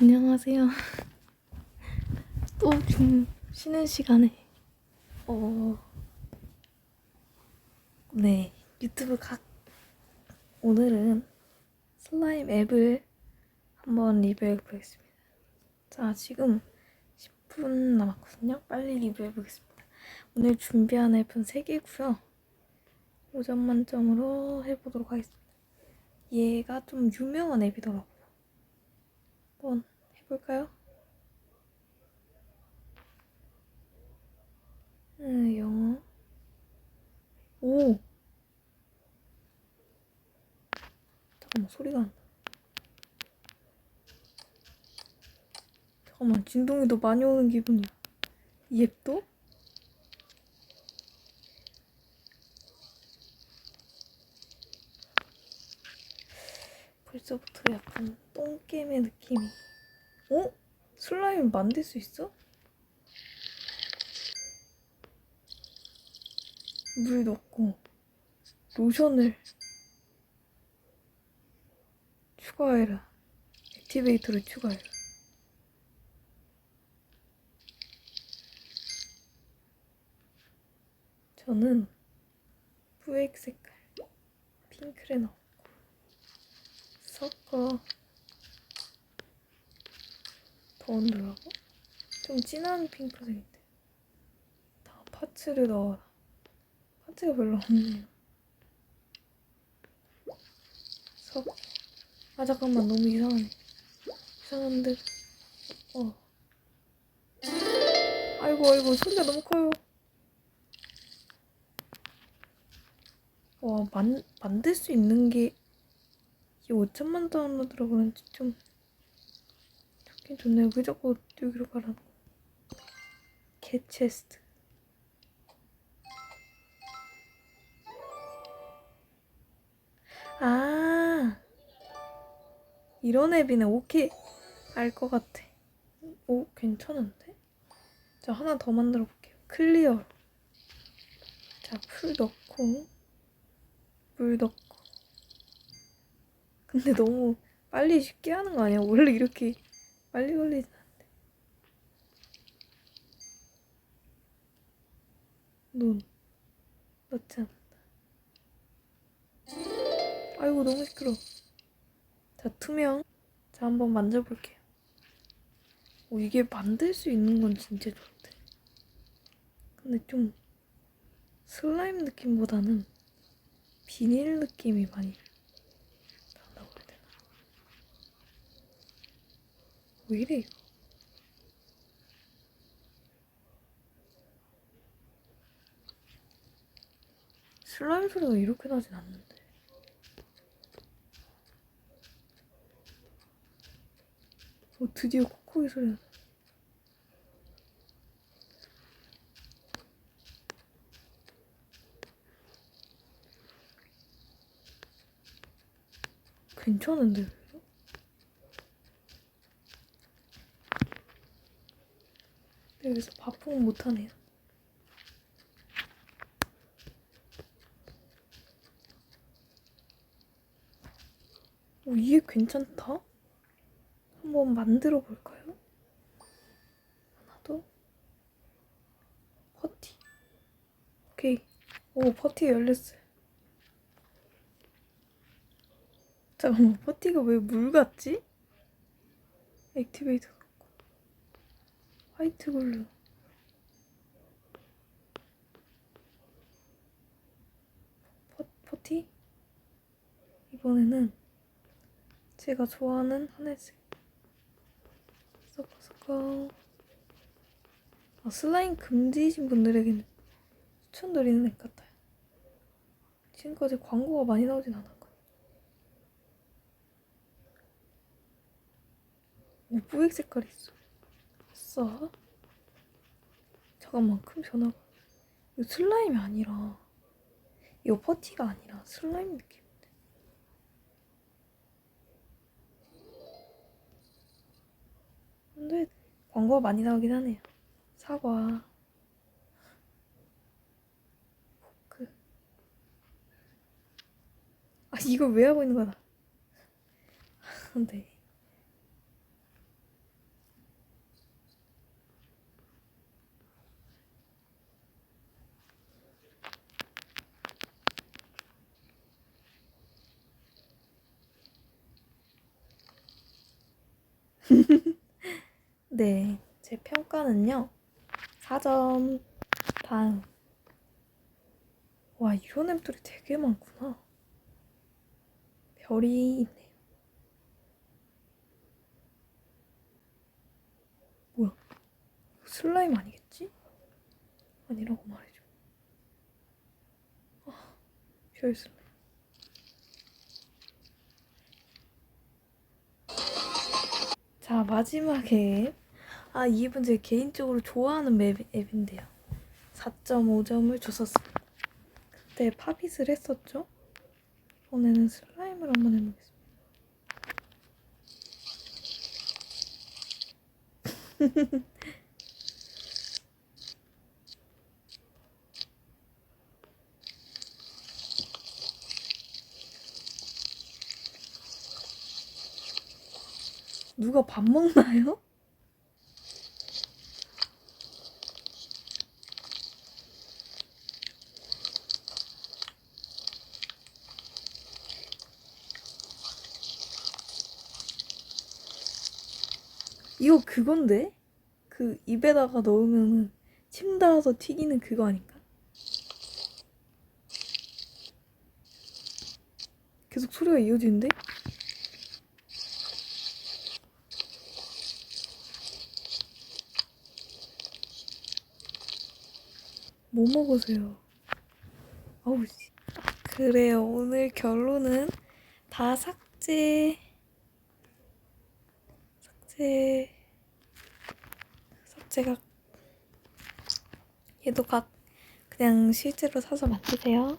안녕하세요. 또 좀 쉬는 시간에 어, 네 유튜브 각 오늘은 슬라임 앱을 한번 리뷰해 보겠습니다. 자 지금 10분 남았거든요. 빨리 리뷰해 보겠습니다. 오늘 준비한 앱은 3개고요. 5점 만점으로 해보도록 하겠습니다. 얘가 좀 유명한 앱이더라고요. 한번 해볼까요? 음, 영어. 오! 잠깐만, 소리가 안 나. 잠깐만, 진동이 더 많이 오는 기분이야. 이 앱도? 벌써부터 약간 똥게임의 느낌이. 어? 슬라임 만들 수 있어? 물 넣고 로션을 추가해라. 액티베이터를 추가해라. 저는 뿌액 색깔 넣고 섞어. 더 얹으라고? 좀 진한 핑크색인데. 다음 파츠를 넣어라. 파츠가 별로 없네요. 섞어. 아 잠깐만. 너무 이상하네. 이상한데. 어. 아이고 아이고. 소리가 너무 커요. 와 만, 만들 수 있는 게 이게 5천만 다운로드라 그런지 좀 좋긴 좋네요. 왜 자꾸 여기로 가라는 거야? 캣체스트. 아 이런 앱이네. 오케이 알 것 같아. 오 괜찮은데? 자 하나 더 만들어 볼게요. 클리어. 자 풀 넣고 물 넣고. 근데 너무 빨리 쉽게 하는 거 아니야? 원래 이렇게 빨리 걸리진 않는데. 눈 넣지 않는다. 아이고 너무 시끄러. 자 투명. 자 한번 만져볼게요. 오, 이게 만들 수 있는 건 진짜 좋대. 근데 좀 슬라임 느낌보다는 비닐 느낌이 많이 난다고 해야 되나? 왜 이래 이거? 슬라임 소리가 이렇게 나진 않는데. 오, 드디어 코코이 소리 나네. 괜찮은데 왜? 여기서 바풍 못하네요. 오, 이게 괜찮다? 한번 만들어 볼까요? 하나 더. 퍼티. 오케이. 오, 퍼티 열렸어요. 잠깐만, 퍼티가 왜 물 같지? 액티베이터. 화이트 글루. 퍼, 퍼티? 이번에는 제가 좋아하는 하늘색. 섞어. 아, 슬라임 금지이신 분들에게는 추천드리는 앱 같아요. 지금까지 광고가 많이 나오진 않았거든요. 오, 뿌액 색깔이 있어. 아싸. 잠깐만, 큰 변화가. 이거 슬라임이 아니라, 이거 퍼티가 아니라 슬라임 느낌인데. 근데 광고가 많이 나오긴 하네요. 사과. 포크. 아, 이걸 왜 하고 있는 거야? 네. 네, 제 평가는요. 4점. 다음. 와, 이런 앱들이 되게 많구나. 별이 있네요. 뭐야? 슬라임 아니겠지? 아니라고 말해줘. 아, 별 슬라임. 자, 마지막에 아, 이 앱은 제가 개인적으로 좋아하는 맵, 앱인데요. 4.5점을 줬었습니다. 그때 팝잇을 했었죠? 이번에는 슬라임을 한번 해보겠습니다. 누가 밥 먹나요? 이거 그건데? 그 입에다가 넣으면은 침 닿아서 튀기는 그거 아닌가? 계속 소리가 이어지는데? 뭐 먹으세요? 아우 씨. 그래요. 오늘 결론은 다 삭제. 삭제. 삭제가 얘도 각 그냥 실제로 사서 만드세요.